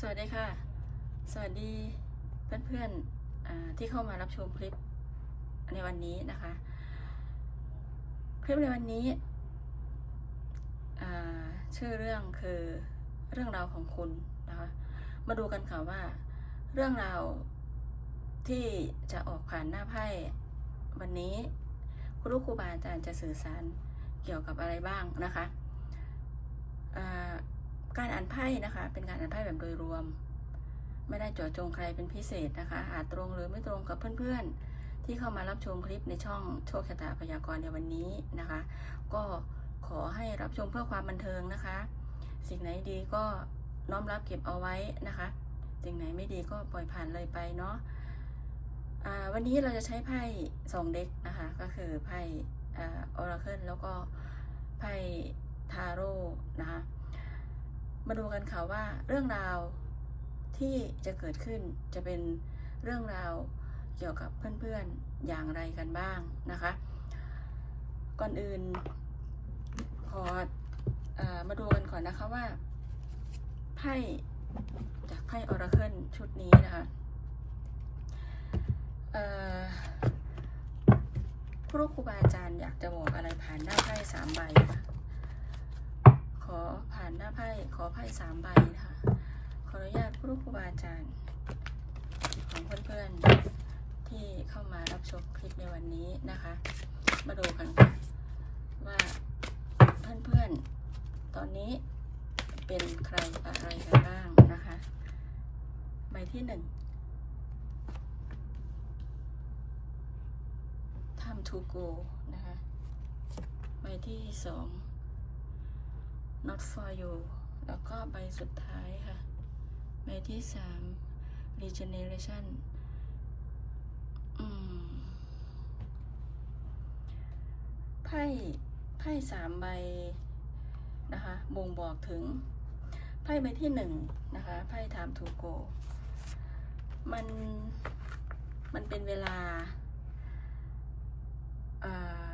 สวัสดีค่ะ สวัสดีเพื่อนๆอ่าที่เข้ามารับชมคลิปในวันนี้นะคะ คลิปในวันนี้ชื่อเรื่องคือเรื่องราวของคุณนะคะ มาดูกันค่ะว่า เรื่องราวที่จะออกผ่านหน้าไพ่วันนี้ครูครูบาอาจารย์จะสื่อสารเกี่ยวกับอะไรบ้างนะคะ การอ่านไพ่นะคะ เป็นการอ่านไพ่แบบโดยรวม ไม่ได้เจาะจงใครเป็นพิเศษนะคะ อาจตรงหรือไม่ตรงกับเพื่อนๆ ที่เข้ามารับชมคลิปในช่องโชคชะตาพยากรณ์ในวันนี้นะคะ ก็ขอให้รับชมเพื่อความบันเทิงนะคะ สิ่งไหนดีก็น้อมรับเก็บเอาไว้นะคะ สิ่งไหนไม่ดีก็ปล่อยผ่านเลยไปเนาะวันนี้เราจะใช้ไพ่สองเด็กนะคะ ก็คือไพ่ออราเคิลแล้วก็ไพ่ทาโร่นะคะ มาดูกันค่ะว่าเรื่องราวที่จะเกิดขึ้นจะเป็นเรื่องราวเกี่ยวกับเพื่อนๆอย่างไรกันบ้างนะคะ ก่อนอื่นขออามาดูกันก่อนนะคะว่าไพ่จากไพ่ออราเคิลชุดนี้นะคะครูครูบาอาจารย์อยากจะบอกอะไรผ่านหน้าไพ่สามใบค่ะ อผ่านหน้าไพ่ขอไพ่สามใบนะคะ ขออนุญาตครูครูบาอาจารย์ ของเพื่อนๆที่เข้ามารับชมคลิปในวันนี้นะคะ มาดูกันค่ะว่าเพื่อนๆ ตอนนี้เป็นใครอะไรกันบ้างนะคะ ใบที่หนึ่งทำทูโกนะคะ ใบที่สอง not for you แล้วก็ใบสุดท้ายค่ะ ใบที่สาม regeneration อืมไพ่ไพ่สามใบนะคะบ่งบอกถึง ไพ่ใบที่หนึ่งนะคะไพ่ time to go มันมันเป็นเวลาอ่า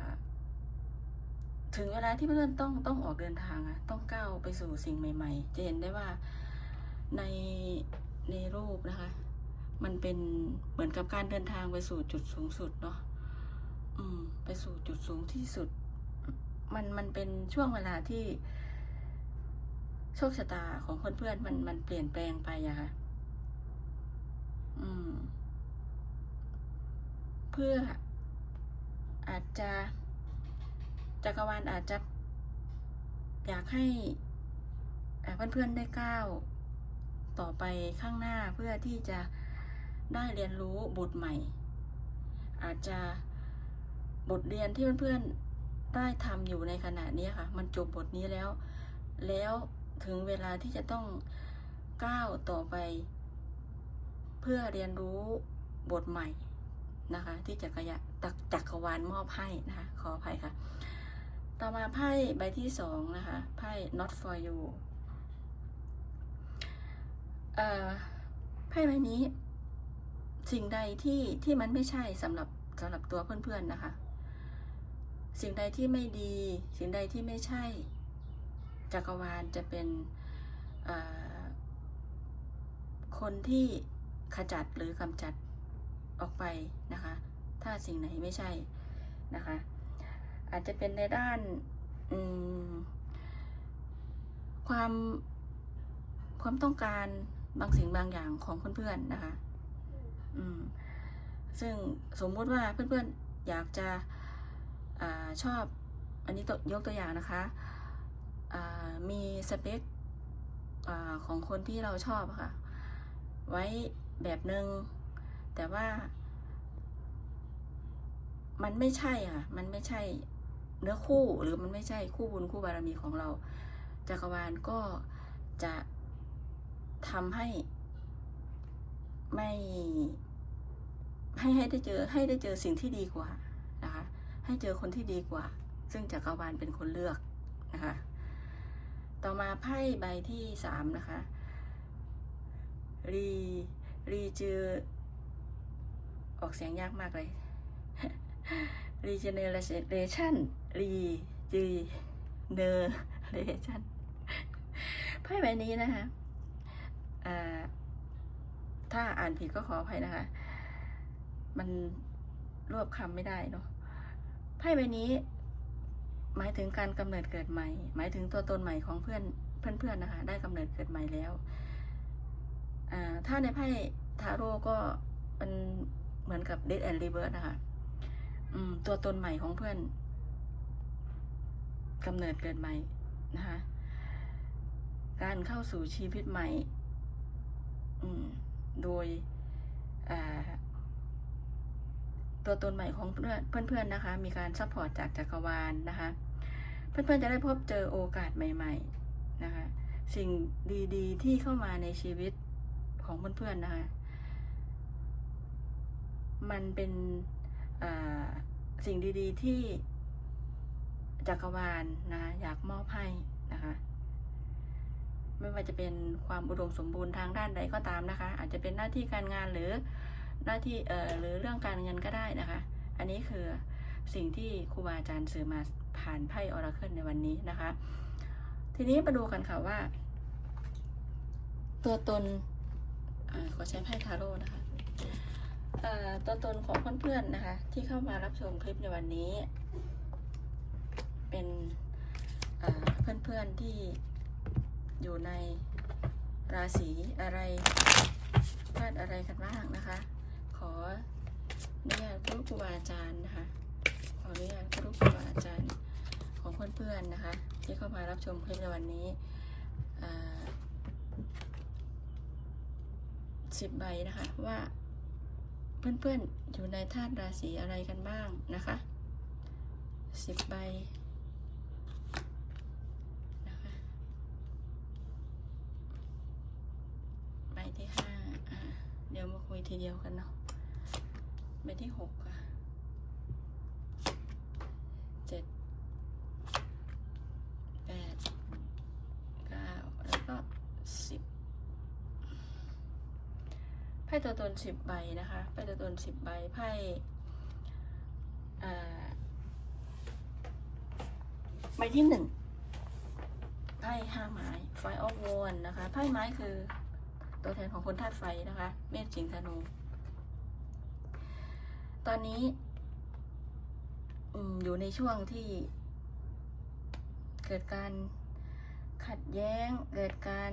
ถึงเวลาที่เพื่อนต้องต้องออกเดินทางอะต้องก้าวไปสู่สิ่งใหม่ ๆ จะเห็นได้ว่าในในรูปนะคะ มันเป็นเหมือนกับการเดินทางไปสู่จุดสูงสุดเนาะอืม ไปสู่จุดสูงที่สุด มันมันเป็นช่วงเวลาที่ โชคชะตาของเพื่อนๆมันมันเปลี่ยนแปลงไปอะค่ะอืม เพื่ออาจจะ จักรวาลอาจจะอยากให้เอ่อเพื่อนๆได้ก้าวต่อไปข้างหน้าเพื่อที่จะได้เรียนรู้บทใหม่ อาจจะบทเรียนที่เพื่อนๆได้ทำอยู่ในขณะนี้ค่ะ มันจบบทนี้แล้ว แล้วถึงเวลาที่จะต้องก้าวต่อไป เพื่อเรียนรู้บทใหม่นะคะ ที่จักรยะจักจักรวาลมอบให้นะคะขออภัยค่ะ ต่อมาไพ่ใบที่สองนะคะ ไพ่ not for you เอ่อไพ่ใบนี้ สิ่งใดที่ที่มันไม่ใช่สำหรับสำหรับตัวเพื่อนๆนะคะ สิ่งใดที่ไม่ดี สิ่งใดที่ไม่ใช่ จักรวาลจะเป็นคนที่ขจัดหรือกำจัดออกไปนะคะ ถ้าสิ่งไหนไม่ใช่นะคะ อาจจะเป็นในด้านความความต้องการบางสิ่งบางอย่างของเพื่อนๆนะคะ อืม ซึ่งสมมุติว่าเพื่อนๆอยากจะอชอบ อันนี้ตัวยกตัวอย่างนะคะมีสเปคอของคนที่เราชอบค่ะ ไว้แบบหนึง่งแต่ว่า มันไม่ใช่ค่ะ มันไม่ใช่ เนื้อคู่หรือมันไม่ใช่คู่บุญคู่บารมีของเรา จักรวาลก็จะทำให้ไม่ให้ให้ได้เจอให้ได้เจอสิ่งที่ดีกว่านะคะให้เจอคนที่ดีกว่า ซึ่งจักรวาลเป็นคนเลือกนะคะต่อมาไพ่ใบที่สามนะคะรีรีเจอออกเสียงยากมากเลย regeneration regeneration ไพ่ใบนี้นะคะถ้าอ่านผิดก็ขออภัยนะคะ มันรวบคำไม่ได้เนาะไพ่ใบนี้ หมายถึงการกำเนิดเกิดใหม่ หมายถึงตัวตนใหม่ของเพื่อนเพื่อนๆนะคะ ได้กำเนิดเกิดใหม่แล้วถ้าในไพ่ทาโร่ก็มันเหมือนกับ Dead and Rebirth นะคะ อืม ตัวตนใหม่ของเพื่อนกำเนิดเกิดใหม่นะคะ การเข้าสู่ชีวิตใหม่ อืม โดยตัวตนใหม่ของเพื่อนเพื่อนๆนะคะ มีการซัพพอร์ตจากจักรวาลนะคะ เพื่อนๆจะได้พบเจอโอกาสใหม่ ๆนะคะ สิ่งดีๆ ที่เข้ามาในชีวิตของเพื่อนๆนะคะ มันเป็น สิ่งดีๆที่จักรวาลนะคะอยากมอบให้นะคะไม่ว่าจะเป็นความอุดมสมบูรณ์ทางด้านใดก็ตามนะคะ อาจจะเป็นหน้าที่การงานหรือหน้าที่เอ่อหรือเรื่องการเงินก็ได้นะคะ อันนี้คือสิ่งที่ครูบาอาจารย์สื่อมาผ่านไพ่ออราเคิลในวันนี้นะคะ ทีนี้มาดูกันค่ะว่า ตัวตนอขอใช้ไพ่ทาโร่นะคะ ตัวตนของเพื่อนๆนะคะ ที่เข้ามารับชมคลิปในวันนี้ เป็นเพื่อนๆที่อยู่ในราศีอะไรธาตุอะไรกันบ้างนะคะ ขออนุญาตครูครูบาอาจารย์นะคะขออนุญาตครูครูบาอาจารย์ของเพื่อนๆนะคะ ที่เข้ามารับชมคลิปในวันนี้สิบใบนะคะว่า เพื่อนๆ อยู่ในธาตุราศีอะไรกันบ้างนะคะสิบใบนะคะใบที่ห้าเดี๋ยวมาคุยทีเดียวกันเนาะใบที่หกค่ะเจ็ดแปดเก้าแล้วก็สิบ ไพ่ ตัวตนสิบใบนะคะไพ่ตัวตนสิบใบไพ่ใบที่หนึ่งไพ่ห้าไม้ไฟออฟวอนนะคะไพ่ไม้คือตัวแทนของคนธาตุไฟนะคะ เมษสิงห์ธนู ตอนนี้อยู่ในช่วงที่ เกิดการขัดแย้ง เกิดการ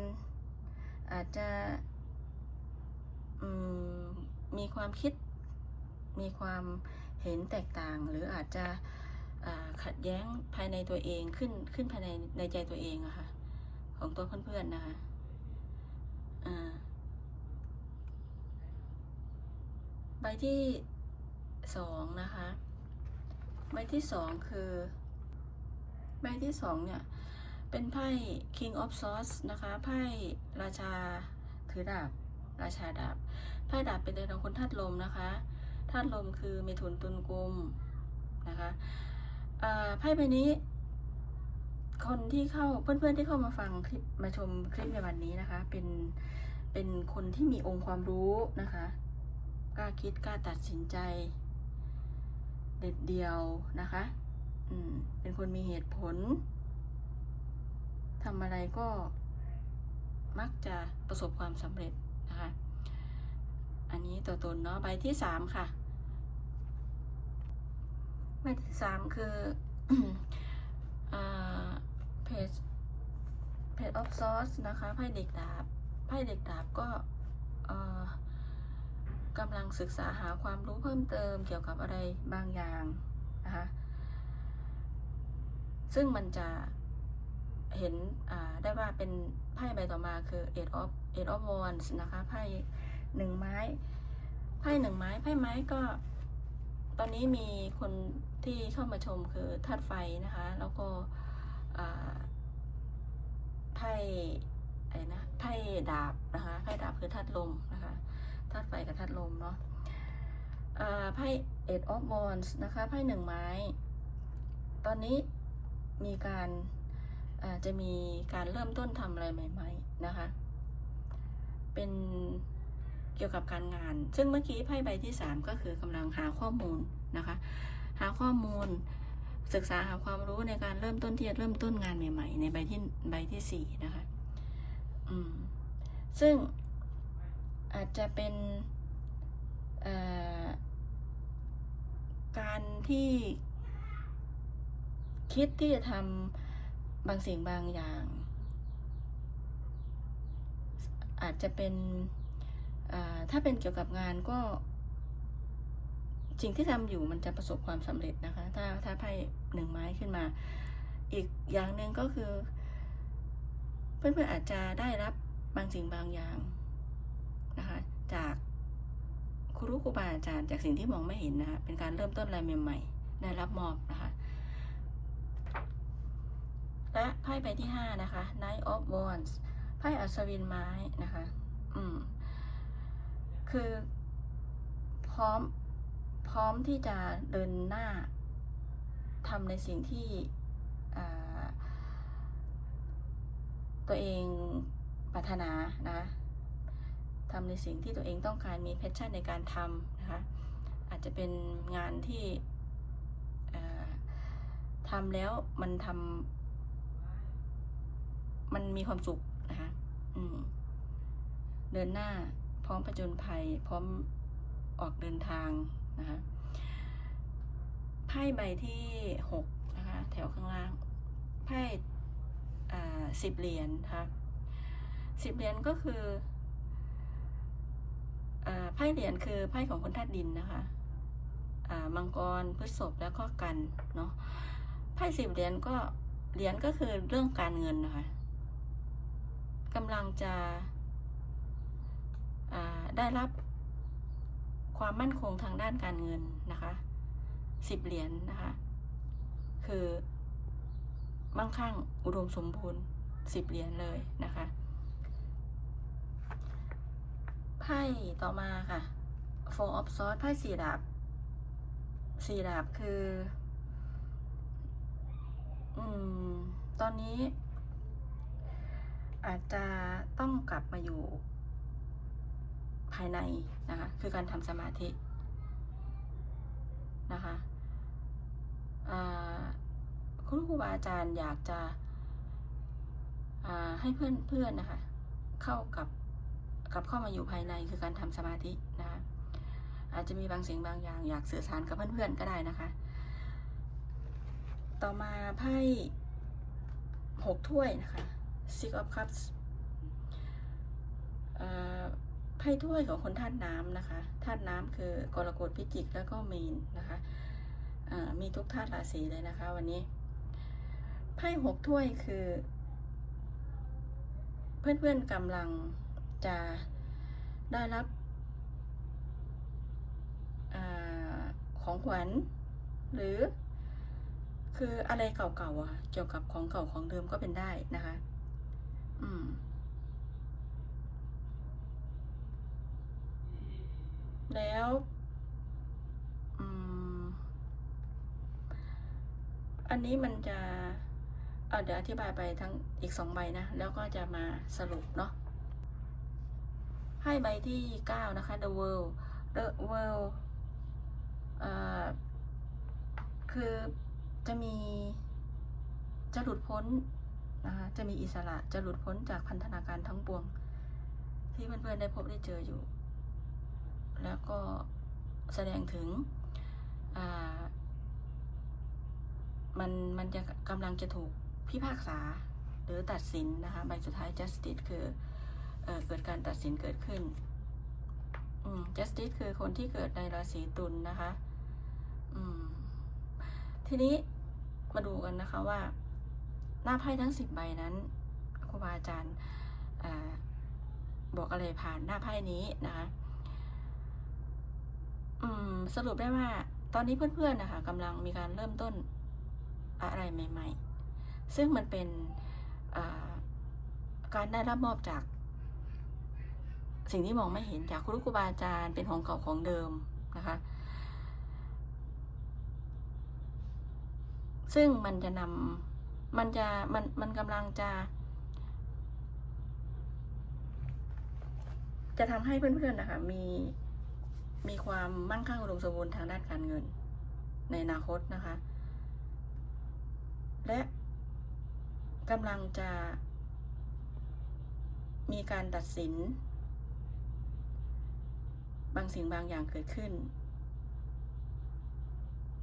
อาจจะ มีความคิด มีความเห็นแตกต่าง หรืออาจจะขัดแย้งภายในตัวเองขึ้นขึ้นภายในในใจตัวเองอะค่ะของตัวเพื่อนๆนะคะใบที่สองนะคะใบที่สองคือใบที่สองเนี่ยเป็นไพ่ King of Swords นะคะไพ่ราชาถือดาบ ราชาดาบไพ่ดาบเป็นเดือนของคนธาตุลมนะคะธาตุลมคือเมถุนตุลกุมนะคะไพ่ใบนี้คนที่เข้าเพื่อนๆที่เข้ามาฟังคลิปมาชมคลิปในวันนี้นะคะ เป็นเป็นคนที่มีองค์ความรู้นะคะกล้าคิดกล้าตัดสินใจ เด็ดเดียวนะคะอืมเป็นคนมีเหตุผลทำอะไรก็มักจะประสบความสำเร็จ อันนี้ตัวตนเนาะใบที่สามค่ะ ใบที่สามคือเพจเพจออฟซอสนะคะไพ่เด็กดาบไพ่เด็กดาบก็กำลังศึกษาหาความรู้เพิ่มเติมเกี่ยวกับอะไรบางอย่างนะคะซึ่งมันจะเห็นได้ว่าเป็นไพ่ใบต่อมาคือ eight of eight of wands นะคะไพ่ หนึ่งไม้ไพ่หนึ่งไม้ไพ่ไม้ก็ ตอนนี้มีคนที่เข้ามาชมคือธาตุไฟนะคะ แล้วก็ไพ่อะไรนะไพ่ดาบนะคะไพ่ดาบคือธาตุลมนะคะธาตุไฟกับธาตุลมเนาะไพ่ eight of wands นะคะไพ่หนึ่งไม้ ตอนนี้มีการจะมีการเริ่มต้นทำอะไรใหม่ ๆ นะคะ เป็น เกี่ยวกับการงาน ซึ่งเมื่อกี้ไพ่ใบที่สามก็คือกำลังหาข้อมูลนะคะ หาข้อมูลศึกษาหาความรู้ในการเริ่มต้นที่จะเริ่มต้นงานใหม่ ๆ ในใบที่ใบที่สี่นะคะ อืม ซึ่งอาจจะเป็นการที่คิดที่จะทำบางสิ่งบางอย่าง อาจจะเป็น ถ้าเป็นเกี่ยวกับงานก็สิ่งที่ทำอยู่มันจะประสบความสำเร็จนะคะ ถ้าถ้าไพ่หนึ่งไม้ขึ้นมา อีกอย่างหนึ่งก็คือ เพื่อนๆอาจจะได้รับบางสิ่งบางอย่างนะคะ จากครูครูบาอาจารย์จากสิ่งที่มองไม่เห็นนะคะเป็นการเริ่มต้นอะไรใหม่ๆได้รับมอบนะคะ และไพ่ใบที่ห้านะคะ Knight of Wands ไพ่อัศวินไม้นะคะ อืม คือพร้อมพร้อมที่จะเดินหน้าทำในสิ่งที่ตัวเองปรารถนานะทำในสิ่งที่ตัวเองต้องการมีแพชชั่นในการทำนะคะอาจจะเป็นงานที่อ่าทำแล้วมันทำมันมีความสุขนะคะเดินหน้า ร้อมประจนภัย พร้อมออกเดินทางนะคะไพ่ใบที่หกนะคะแถวข้างล่างไพ่สิบเหรียญค่ะสิบเหรียญก็คือไพ่เหรียญคือไพ่ของคนธาตุดินนะคะมังกรพฤษภแล้วก็กันเนาะไพ่สิบเหรียญก็เหรียญก็คือเรื่องการเงินนะคะกำลังจะ ได้รับความมั่นคงทางด้านการเงินนะคะสิบเหรียญนนะคะ คือมั่งคั่งอุดมสมบูรณ์สิบเหรียญเลยนะคะไพ่ต่อมาค่ะ four of swords ไพ่สี่ดาบสี่ดาบคืออืมตอนนี้ อาจจะต้องกลับมาอยู่ ภายในนะคะ คือการทำสมาธินะคะคุณครูบาอาจารย์อยากจะให้เพื่อนเพื่อนนะคะ เข้ากับกับเข้ามาอยู่ภายในคือการทำสมาธินะคะอาจจะมีบางสิ่งบางอย่างอยากสื่อสารกับเพื่อนๆก็ได้นะคะ ต่อมาไพ่หกถ้วยนะคะ Six of Cups ไพ่ถ้วยของคนธาตุน้ำนะคะธาตุน้ำคือกรกฎพิจิกแล้วก็มีนนะคะมีทุกธาตุราศีเลยนะคะ วันนี้ไพ่หกถ้วยคือ เพื่อนๆกำลังจะได้รับอของขวัญหรือคืออะไรเก่าๆอะเกี่ยวกับของเก่าของเดิมก็เป็นได้นะคะ อืม แล้วอันนี้มันจะเเดี๋ยวอธิบายไปทั้งอีกสองใบนะ แล้วก็จะมาสรุปเนาะให้ใบที่เก้านะคะ the world the world คือจะมีจะหลุดพ้นนะคะจะมีอิสระจะหลุดพ้นจากพันธนาการทั้งปวง ที่เพื่อนๆได้พบได้เจออยู่ แล้วก็แสดงถึงมันมันจะกำลังจะถูกพิพากษาหรือตัดสินนะคะใบสุดท้าย justice คือเอเกิดการตัดสินเกิดขึ้น justice คือคนที่เกิดในราศีตุลนนะคะทีนี้มาดูกันนะคะว่า หน้าไพ่ทั้งสิบใบนั้นครูบาอาจารย์อบอกอะไรผ่านหน้าไพ่นี้นะคะ สรุปได้ว่า ตอนนี้เพื่อนๆนะคะกำลังมีการเริ่มต้นอะไรใหม่ ๆ ซึ่งมันเป็นการได้รับมอบจาก สิ่งที่มองไม่เห็นจากครูครูบาอาจารย์เป็นของเก่าของเดิมนะคะ ซึ่งมันจะนำมันจะมันมันกำลังจะ จะทำให้เพื่อนๆนะคะมี มีความมั่งคั่งอุดมสมบูรณ์ทางด้านการเงิน ในอนาคตนะคะ และกำลังจะ มีการตัดสิน บางสิ่งบางอย่างเกิดขึ้น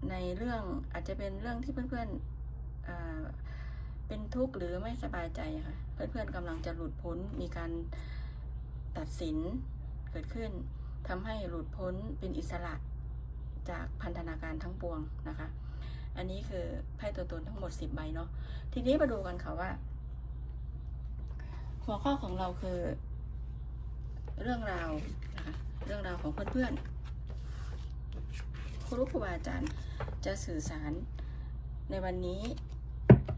ในเรื่องอาจจะเป็นเรื่องที่เพื่อนๆอ่าเป็นทุกข์หรือไม่สบายใจค่ะ เพื่อนๆกำลังจะหลุดพ้นมีการตัดสินเกิดขึ้น ทำให้หลุดพ้นเป็นอิสระจากพันธนาการทั้งปวงนะคะ อันนี้คือไพ่ตัวตนทั้งหมด 10 ใบเนาะ ทีนี้มาดูกันค่ะว่า หัวข้อของเราคือ เรื่องราวนะคะเรื่องราวของเพื่อนๆครูครูบาอาจารย์จะสื่อสารในวันนี้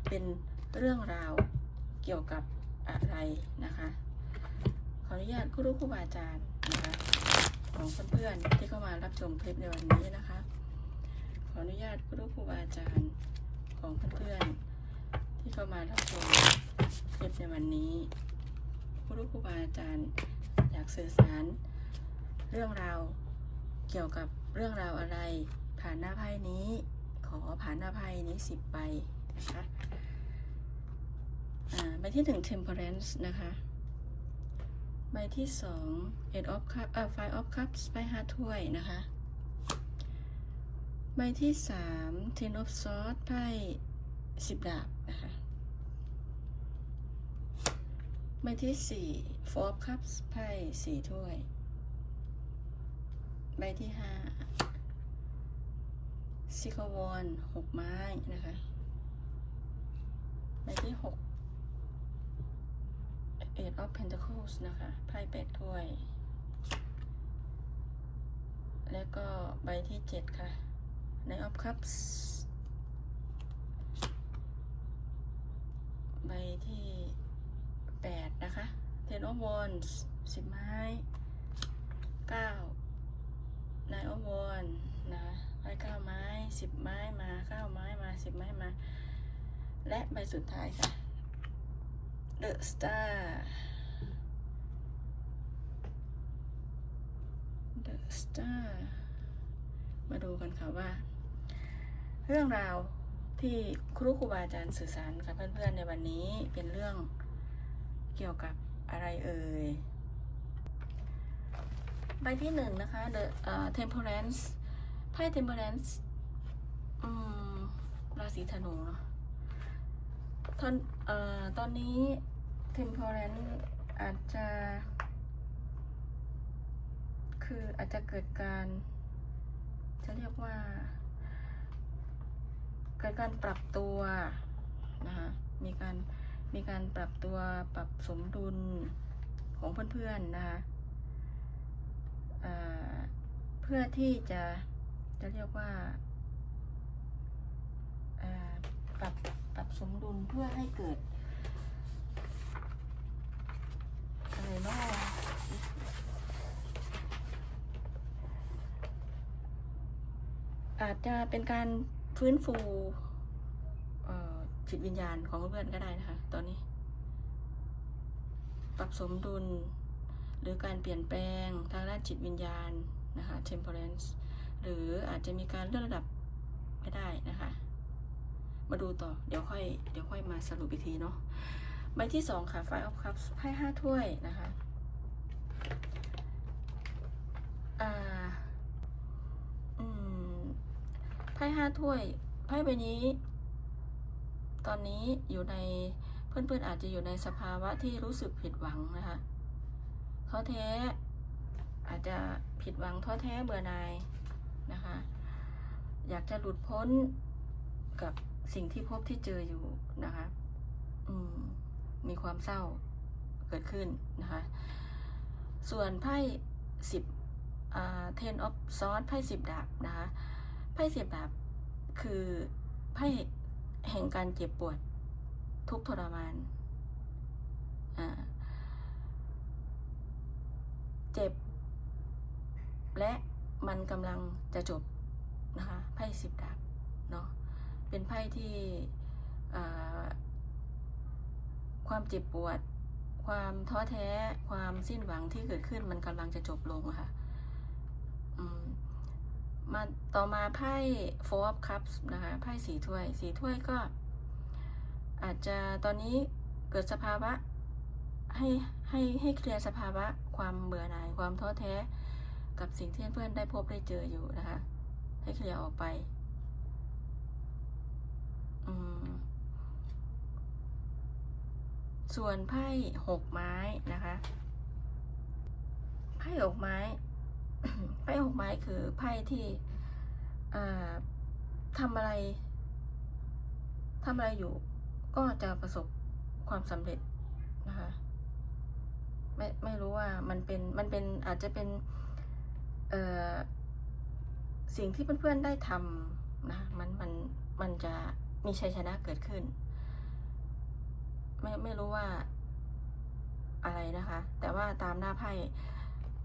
เป็นเรื่องราวเกี่ยวกับอะไรนะคะ ขออนุญาตครูครูบาอาจารย์นะคะ ของเพื่อนๆที่เข้ามารับชมคลิปในวันนี้นะคะ ขออนุญาตครูครูบาอาจารย์ของเพื่อนๆที่เข้ามารับชมคลิปในวันนี้ครูครูบาอาจารย์อยากสื่อสาร เรื่องราวเกี่ยวกับเรื่องราวอะไร ผ่านหน้าไพ่นี้ ขอผ่านหน้าไพ่นี้สิบใบนะคะอ่าใบที่หนึ่ง temperance นะคะ ใบที่สอง eight of cups เอ่อ five of cups ไพ่ห้าถ้วยนะคะ ใบที่สาม ten of swords ไพ่สิบดาบนะคะใบที่สี่ four of cups ไพ่สี่ถ้วย ใบที่ห้าซิคาวอนหกไม้นะคะ ใบที่หก eight of pentacles นะคะ ไพ่แปดถ้วย แล้วก็ใบที่เจ็ดค่ะ nine of cups ใบที่แปดนะคะ ten of wands สิบไม้เก้า nine of wands นะคะไพ่เก้าไม้สิบไม้มาเก้าไม้มาสิบไม้มา และใบสุดท้ายค่ะ The Star The Star มาดูกันค่ะว่า เรื่องราวที่ครูครูบาอาจารย์สื่อสารกับเพื่อนๆในวันนี้เป็นเรื่องเกี่ยวกับอะไรเอ่ยใบที่หนึ่งนะคะ The uh, Temperance ไพ่ Temperance อืมราศีธนูเนาะ ตอนเอ่อตอนนี้ Temperance อาจจะ คืออาจจะเกิดการ จะเรียกว่า เกิดการปรับตัวนะคะมีการมีการปรับตัวปรับสมดุลของเพื่อนๆนะคะเเพื่อที่จะจะเรียกว่า ปรับปรับสมดุลเพื่อให้เกิดอะไรเนาะอาจจะเป็นการฟื้นฟูจิตวิญญาณของเพื่อนก็ได้นะคะ ตอนนี้ ปรับสมดุล หรือการเปลี่ยนแปลงทางด้านจิตวิญญาณนะคะ temperance หรืออาจจะมีการเลื่อนระดับก็ได้นะคะ มาดูต่อ เดี๋ยวค่อย เดี๋ยวค่อยมาสรุปอีกทีเนาะ ใบที่สองค่ะ five of cups ไพ่ห้าถ้วยนะคะ อ่า อืม ไพ่ห้าถ้วย ไพ่ใบนี้ ตอนนี้อยู่ใน เพื่อนๆอาจจะอยู่ในสภาวะที่รู้สึกผิดหวังนะคะท้อแท้ อาจจะผิดหวังท้อแท้เบื่อหน่ายนะคะ อยากจะหลุดพ้นกับ สิ่งที่พบที่เจออยู่นะคะมมีความเศร้าเกิดขึ้นนะคะ ส่วนไพ่สิบอ่า ten of swords ไพ่สิบดาบนะคะ ไพ่สิบดาบคือไพ่แห่งการเจ็บปวดทุกทรมาน เจ็บ และมันกำลังจะจบนะคะ ไพ่สิบดาบเนาะ เป็นไพ่ที่ความเจ็บปวด ความท้อแท้ ความสิ้นหวังที่เกิดขึ้นมันกำลังจะจบลงค่ะมาต่อมาไพ่ four of cups นะคะไพ่สีถ้วยสีถ้วยก็ อาจจะตอนนี้เกิดสภาวะให้ให้ให้เคลียร์สภาวะความเบื่อหน่ายความท้อแท้ กับสิ่งที่เพื่อนได้พบได้เจออยู่นะคะ ให้เคลียร์ออกไป ส่วนไพ่หกไม้นะคะ ไพ่หกไม้ ไพ่หกไม้คือไพ่ที่ทำอะไรทำอะไรอยู่ ก็จะประสบความสำเร็จนะคะไม่ไม่รู้ว่ามันเป็นมันเป็นอาจจะเป็นสิ่งที่เพื่อนๆได้ทำนะมันมันมันจะ มีชัยชนะเกิดขึ้น ไม่ไม่รู้ว่าอะไรนะคะ แต่ว่าตามหน้าไพ่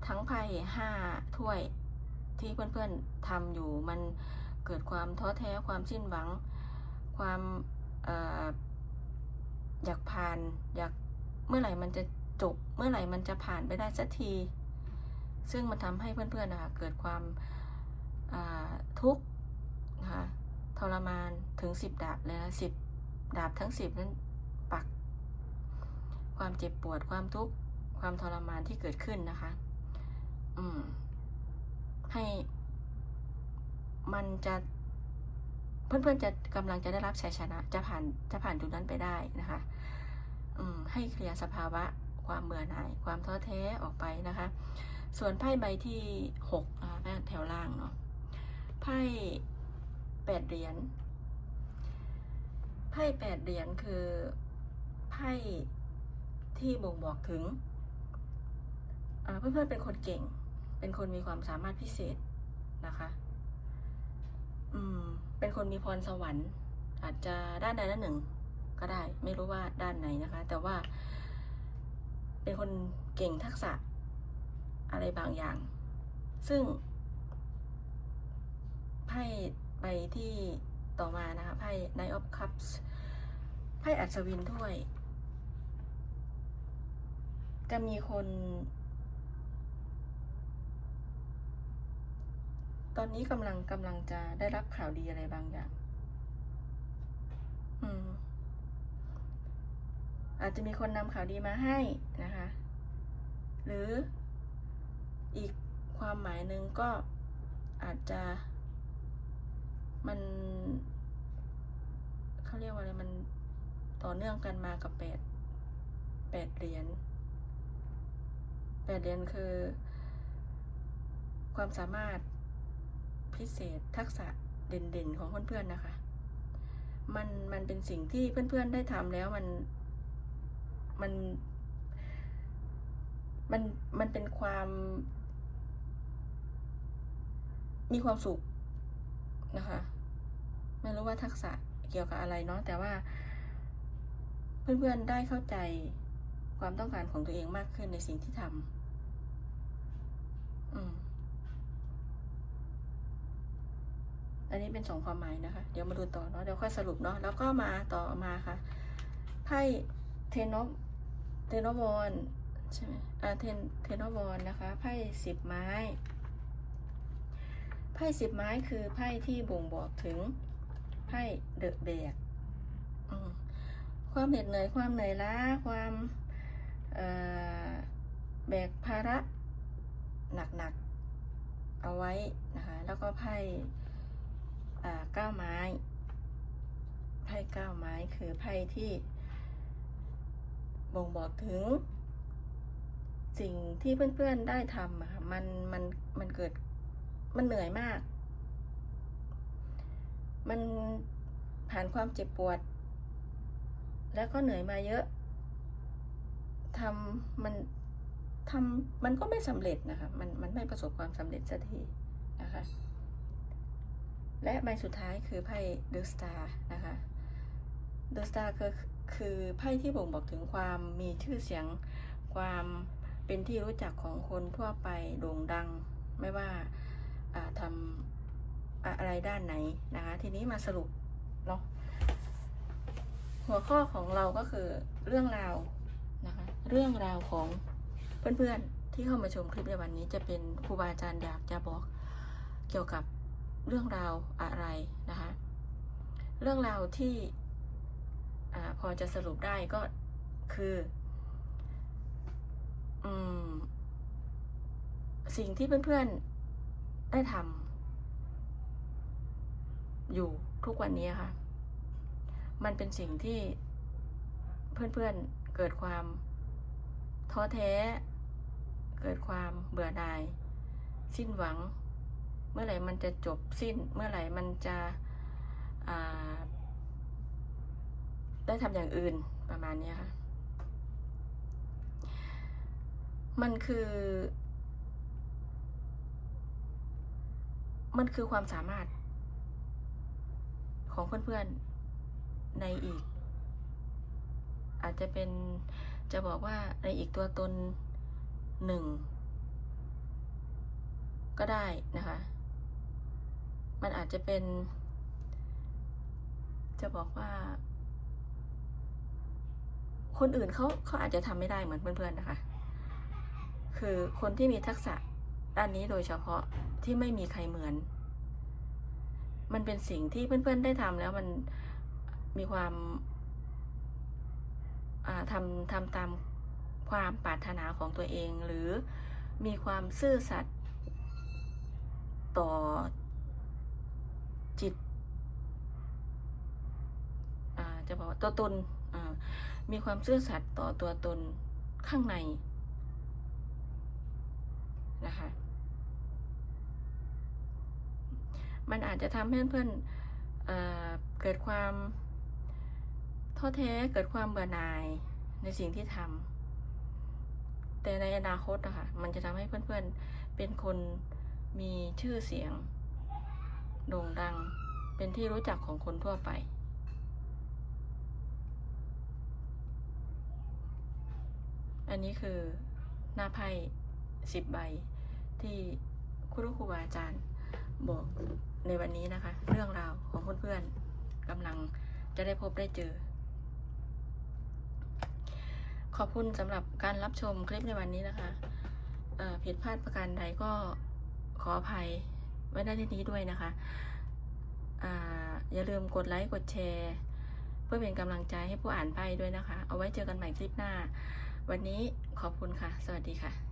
ทั้งไพ่ห้าถ้วยที่เพื่อนๆทำอยู่มันเกิดความท้อแท้ความสิ้นหวัง ความออยากผ่านอยากเมื่อไหร่มันจะจบเมื่อไหร่มันจะผ่านไปได้สักที ซึ่งมันทำให้เพื่อนๆนะคะเกิดความาทุกข์นะคะ รมานถึงสิบดาบเลยนะสิบดาบทั้งสิบนั้นปัก ความเจ็บปวดความทุกข์ความทรมานที่เกิดขึ้นนะคะ อืม ให้มันจะเพื่อนๆจะกำลังจะได้รับชัยชนะ จะผ่านจะผ่านจุดนั้นไปได้นะคะ อืม ให้เคลียร์สภาวะ ความเบื่อหน่าย ความท้อแท้ออกไปนะคะ ส่วนไพ่ใบที่หกนะคะแถวล่างเนาะไพ่ แปดเหรียญไพ่แปดเหรียญคือไพ่ที่บ่งบอกถึงเพื่อนๆเป็นคนเก่ง เป็นคนมีความสามารถพิเศษนะคะ อืม เป็นคนมีพรสวรรค์ อาจจะด้านใดด้านหนึ่ง ก็ได้ ไม่รู้ว่าด้านไหนนะคะ แต่ว่า เป็นคนเก่งทักษะอะไรบางอย่าง ซึ่งไพ่ ใบที่ต่อมานะคะไพ่ Knight of Cups ไพ่อัศวินถ้วย จะมีคน ตอนนี้กำลังกำลังจะได้รับข่าวดีอะไรบางอย่าง อืม อาจจะมีคนนำข่าวดีมาให้นะคะ หรืออีกความหมายหนึ่งก็อาจจะ มันเขาเรียกว่าอะไรมันต่อเนื่องกันมากับแปดแปดเหรียญแปดเหรียญคือ ความสามารถพิเศษทักษะเด่นๆของเพื่อนๆนะคะ มันมันเป็นสิ่งที่เพื่อนๆได้ทำแล้วมันมันมันมันเป็นความ มีความสุข นะคะ ไม่รู้ว่าทักษะเกี่ยวกับอะไรเนาะแต่ว่า เพื่อนๆได้เข้าใจความต้องการของตัวเองมากขึ้นในสิ่งที่ทำอืมอันนี้เป็นสองความหมายนะคะ เดี๋ยวมาดูต่อเนาะเดี๋ยวค่อยสรุปเนาะแล้วก็มาต่อมาค่ะไพ่เทนอฟเทนอวอนใช่ไหมอ่าเทนเทนอวอนนะคะไพ่สิบไม้ พ่สิบไม้คือไพ่ที่บ่งบอกถึงไพ่เดอะแบกความเหน็ดเหนื่อยความเหนื่อยล้าความแบกภาระหนักๆเอาไว้นะคะแล้วก็ไพ่เก้าไม้ไพ่เก้าไม้คือไพ่ที่บ่งบอกถึง สิ่งที่เพื่อนๆได้ทำมันมันมันเกิด มันเหนื่อยมาก มันผ่านความเจ็บปวด แล้วก็เหนื่อยมาเยอะทำมันทำมันก็ไม่สำเร็จนะคะ มันมันไม่ประสบความสำเร็จสักทีนะคะ และใบสุดท้ายคือไพ่เดอะสตาร์นะคะเดอะสตาร์คือคือไพ่ที่บ่งบอกถึงความมีชื่อเสียงความเป็นที่รู้จักของคนทั่วไปโด่งดัง ไม่ว่า ทำอะไรด้านไหนนะคะ ทีนี้มาสรุปเนาะหัวข้อของเราก็คือเรื่องราวนะคะ เรื่องราวของเพื่อนๆที่เข้ามาชมคลิปในวันนี้จะเป็นครูบาอาจารย์อยากจะบอกเกี่ยวกับเรื่องราวอะไรนะคะ เรื่องราวที่อพอจะสรุปได้ก็คือสิ่งที่เพื่อนๆ ได้ทำอยู่ทุกวันนี้ค่ะ มันเป็นสิ่งที่เพื่อนๆเกิดความท้อแท้ เกิดความเบื่อหน่าย สิ้นหวัง เมื่อไหร่มันจะจบสิ้น เมื่อไหร่มันจะได้ทำอย่างอื่นประมาณนี้ค่ะ มันคือ มันคือความสามารถของเพื่อนๆ ในอีก อาจจะเป็นจะบอกว่าในอีกตัวตนหนึ่งก็ได้นะคะ มันอาจจะเป็น จะบอกว่า คนอื่นเขาเขาอาจจะทำไม่ได้เหมือนเพื่อนๆนะคะ คือคนที่มีทักษะ ด้านนี้โดยเฉพาะที่ไม่มีใครเหมือน มันเป็นสิ่งที่เพื่อนๆได้ทำแล้วมันมีความาทำทำตามความปรารถนาของตัวเอง หรือมีความซื่อสัตย์ต่อจิตอ่าจะบอกว่าตัวตนมีความซื่อสัตย์ต่อตัวตนข้างในนะคะ มันอาจจะทำให้เพื่อนเออเกิดความท้อแท้เกิดความเบื่อหน่ายในสิ่งที่ทำแต่ในอนาคตนะคะมันจะทำให้เพื่อนๆเป็นคนมีชื่อเสียงโด่งดังเป็นที่รู้จักของคนทั่วไป อันนี้คือหน้าไพ่สิบใบที่ครูครูบาอาจารย์บอก ในวันนี้นะคะ เรื่องราวของเพื่อนๆกำลังจะได้พบได้เจอ ขอบคุณสำหรับการรับชมคลิปในวันนี้นะคะผิดพลาดประการใดก็ขออภัยไว้ในที่นี้ด้วยนะคะออย่าลืมกดไลค์กดแชร์ เพื่อเป็นกำลังใจให้ผู้อ่านไพ่ด้วยนะคะ เอาไว้เจอกันใหม่คลิปหน้า วันนี้ขอบคุณค่ะ สวัสดีค่ะ